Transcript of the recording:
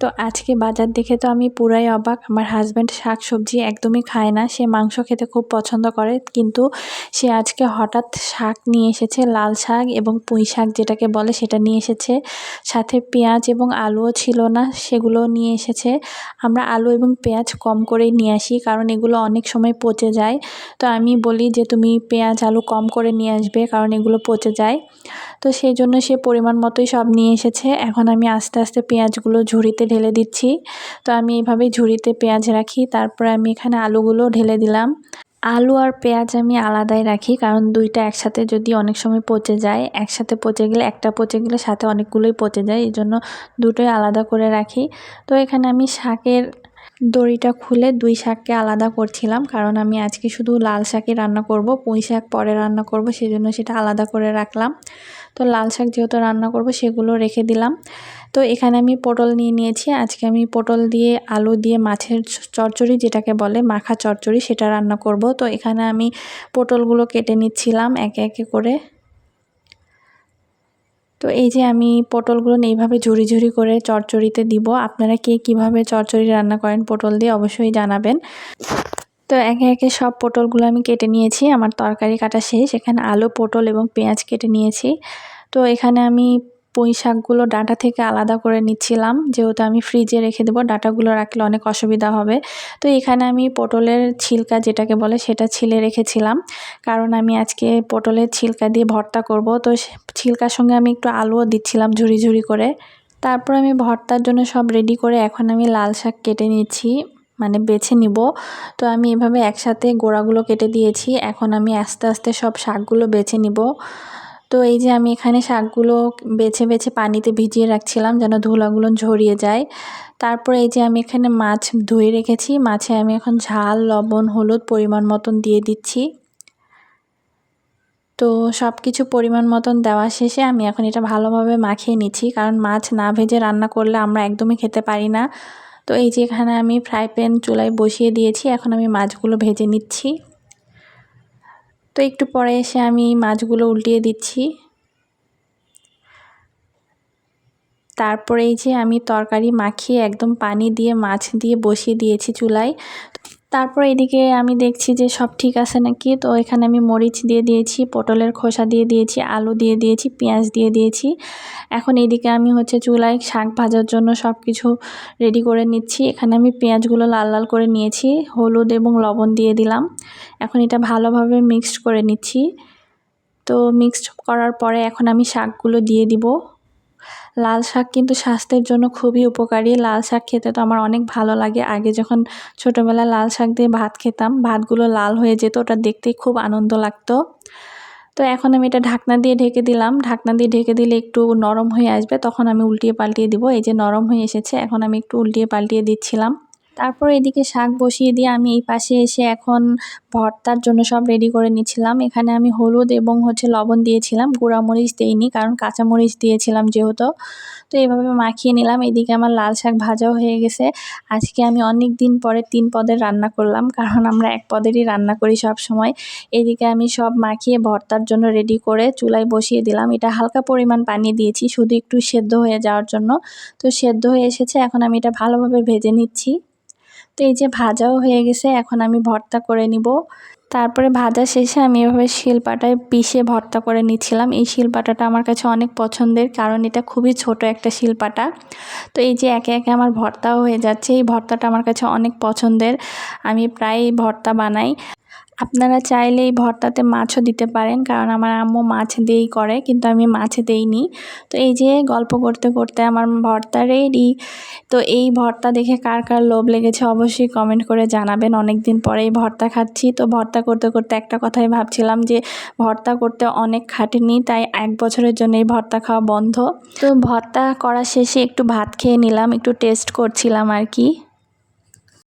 তো আজকে বাজার দেখে তো আমি পুরাই অবাক। আমার হাজব্যান্ড শাক সবজি একদমই খায় না। সে মাংস খেতে খুব পছন্দ করে। কিন্তু সে আজকে হঠাৎ শাক নিয়ে এসেছে, লাল শাক এবং পুঁই শাক যেটাকে বলে সেটা নিয়ে এসেছে। সাথে পেঁয়াজ এবং আলুও ছিল না, সেগুলো নিয়ে এসেছে। আমরা আলু এবং পেঁয়াজ কম করে নিয়ে আসি কারণ এগুলো অনেক সময় পচে যায়। তো আমি বলি যে, তুমি পেঁয়াজ, আলু কম করে নিয়ে আসবে কারণ এগুলো পচে যায়। তো সেই জন্য সে পরিমাণ মতোই সব নিয়ে এসেছে। এখন আমি আস্তে আস্তে পেঁয়াজগুলো ঝুড়িতে ঢেলে দিচ্ছি। তো আমি এইভাবেই ঝুড়িতে পেঁয়াজ রাখি, তারপরে আমি এখানে আলুগুলো ঢেলে দিলাম। আলু আর পেঁয়াজ আমি আলাদাই রাখি, কারণ দুইটা একসাথে যদি অনেক সময় পচে যায়, একসাথে পচে গেলে, একটা পচে গেলে সাথে অনেকগুলোই পচে যায়, এই জন্য দুটোই আলাদা করে রাখি। তো এখানে আমি শাকের দড়িটা খুলে দুই শাককে আলাদা করছিলাম, কারণ আমি আজকে শুধু লাল শাকই রান্না করব, পুঁই শাক পরে রান্না করব, সেই জন্য সেটা আলাদা করে রাখলাম। তো লাল শাক যেহেতু রান্না করব, সেগুলো রেখে দিলাম। তো এখানে আমি পটল নিয়ে নিয়েছি। আজকে আমি পটল দিয়ে, আলু দিয়ে মাছের চচ্চড়ি যেটাকে বলে, মাখা চচ্চড়ি, সেটা রান্না করব। তো এখানে আমি পটলগুলো কেটে নিচ্ছিলাম একে একে করে। তো এই যে আমি পটলগুলো এইভাবে ঝুড়ি ঝুড়ি করে চচ্চড়িতে দিব। আপনারা কে কীভাবে চচ্চড়ি রান্না করেন পটল দিয়ে অবশ্যই জানাবেন। তো একে একে সব পটলগুলো আমি কেটে নিয়েছি। আমার তরকারি কাটা শেষ। এখানে আলু, পটল এবং পেঁয়াজ কেটে নিয়েছি। তো এখানে আমি পুঁই শাকগুলো ডাঁটা থেকে আলাদা করে নিচ্ছিলাম। যেহেতু আমি ফ্রিজে রেখে দেবো, ডাঁটাগুলো রাখলে অনেক অসুবিধা হবে। তো এখানে আমি পটলের ছিলকা যেটাকে বলে, সেটা ছিলে রেখেছিলাম। কারণ আমি আজকে পটলের ছিলকা দিয়ে ভর্তা করব। তো ছিলকার সঙ্গে আমি একটু আলুও দিচ্ছিলাম ঝুড়ি ঝুড়ি করে। তারপর আমি ভর্তার জন্য সব রেডি করে এখন আমি লাল শাক কেটে নিচ্ছি। মানে বেছে নিব। তো আমি এভাবে একসাথে গোড়াগুলো কেটে দিয়েছি। এখন আমি আস্তে আস্তে সব শাকগুলো বেছে নিব। তো এই যে আমি এখানে শাকগুলো বেছে বেছে পানিতে ভিজিয়ে রাখছিলাম যেন ধুলাগুলো ঝরিয়ে যায়। তারপর এই যে আমি এখানে মাছ ধুয়ে রেখেছি। মাছে আমি এখন ঝাল, লবণ, হলুদ পরিমাণ মতন দিয়ে দিচ্ছি। তো সব কিছু পরিমাণ মতন দেওয়া শেষে আমি এখন এটা ভালোভাবে মাখিয়ে নিচ্ছি। কারণ মাছ না ভেজে রান্না করলে আমরা একদমই খেতে পারি না। তো এই যে এখানে আমি ফ্রাই প্যান চুলায় বসিয়ে দিয়েছি, এখন আমি মাছগুলো ভেজে নিচ্ছি। তো একটু পরে এসে আমি মাছগুলো উল্টিয়ে দিচ্ছি। তারপরে এই যে আমি তরকারি মাখিয়ে একদম পানি দিয়ে মাছ দিয়ে বসিয়ে দিয়েছি চুলায়। তারপর এদিকে আমি দেখছি যে সব ঠিক আছে নাকি? তো এখানে আমি মরিচ দিয়ে দিয়েছি, পটলের খোসা দিয়ে দিয়েছি, আলু দিয়ে দিয়েছি, পেঁয়াজ দিয়ে দিয়েছি। এখন এদিকে আমি হচ্ছে চুলায় শাক ভাজার জন্য সব কিছু রেডি করে নিচ্ছি। এখানে আমি পেঁয়াজগুলো লাল লাল করে নিয়েছি, হলুদ এবং লবণ দিয়ে দিলাম। এখন এটা ভালোভাবে মিক্সড করে নিচ্ছি। তো মিক্সড করার পরে এখন আমি শাকগুলো দিয়ে দিব। লাল শাক কিন্তু স্বাস্থ্যের জন্য খুবই উপকারী। লাল শাক খেতে তো আমার অনেক ভালো লাগে। আগে যখন ছোটোবেলায় লাল শাক দিয়ে ভাত খেতাম, ভাতগুলো লাল হয়ে যেত, ওটা দেখতেই খুব আনন্দ লাগতো। তো এখন আমি এটা ঢাকনা দিয়ে ঢেকে দিলাম। ঢাকনা দিয়ে ঢেকে দিলে একটু নরম হয়ে আসবে, তখন আমি উল্টিয়ে পাল্টিয়ে দিব। এই যে নরম হয়ে এসেছে, এখন আমি একটু উল্টিয়ে পাল্টিয়ে দিচ্ছিলাম। তারপর এদিকে শাক বসিয়ে দিয়ে আমি এই পাশে এসে এখন ভর্তার জন্য সব রেডি করে নিচ্ছিলাম। এখানে আমি হলুদ এবং হচ্ছে লবণ দিয়েছিলাম। গুঁড়ামরিচ দিইনি, কারণ কাঁচামরিচ দিয়েছিলাম যেহেতু। তো এভাবে মাখিয়ে নিলাম। এদিকে আমার লাল শাক ভাজাও হয়ে গেছে। আজকে আমি অনেক দিন পরে তিন পদের রান্না করলাম, কারণ আমরা এক পদেরই রান্না করি সব সময়। এদিকে আমি সব মাখিয়ে ভর্তার জন্য রেডি করে চুলায় বসিয়ে দিলাম। এটা হালকা পরিমাণ পানি দিয়েছি, শুধু একটু সেদ্ধ হয়ে যাওয়ার জন্য। তো সেদ্ধ হয়ে এসেছে, এখন আমি এটা ভালোভাবে ভেজে নিচ্ছি। তো এই যে ভাজাও হয়ে গেছে, এখন আমি ভর্তা করে নিব। তারপরে ভাজা শেষে আমি এভাবে শিলপাটায় পিষে ভর্তা করে নিচ্ছিলাম। এই শিলপাটাটা আমার কাছে অনেক পছন্দের, কারণ এটা খুবই ছোট একটা শিলপাটা। তো এই যে একে একে আমার ভর্তাও হয়ে যাচ্ছে, এই ভর্তাটা আমার কাছে অনেক পছন্দের। আমি প্রায় ভর্তা বানাই। আপনারা চাইলে এই ভর্তাতে মাছও দিতে পারেন, কারণ আমার আম্মু মাছ দিয়েই করে, কিন্তু আমি মাছ দেইনি। তো এই যে গল্প করতে করতে আমার ভর্তা রেডি তো এই ভর্তা দেখে কার কার লোভ লেগেছে অবশ্যই কমেন্ট করে জানাবেন। অনেক দিন পরে এই ভর্তা খাচ্ছি, তো ভর্তা করতে করতে একটা কথাই ভাবছিলাম যে ভর্তা করতে অনেক খাটেনি, তাই এক বছরের জন্য এই ভর্তা খাওয়া বন্ধ। তো ভর্তা করা শেষে একটু ভাত খেয়ে নিলাম, একটু টেস্ট করছিলাম আর কি।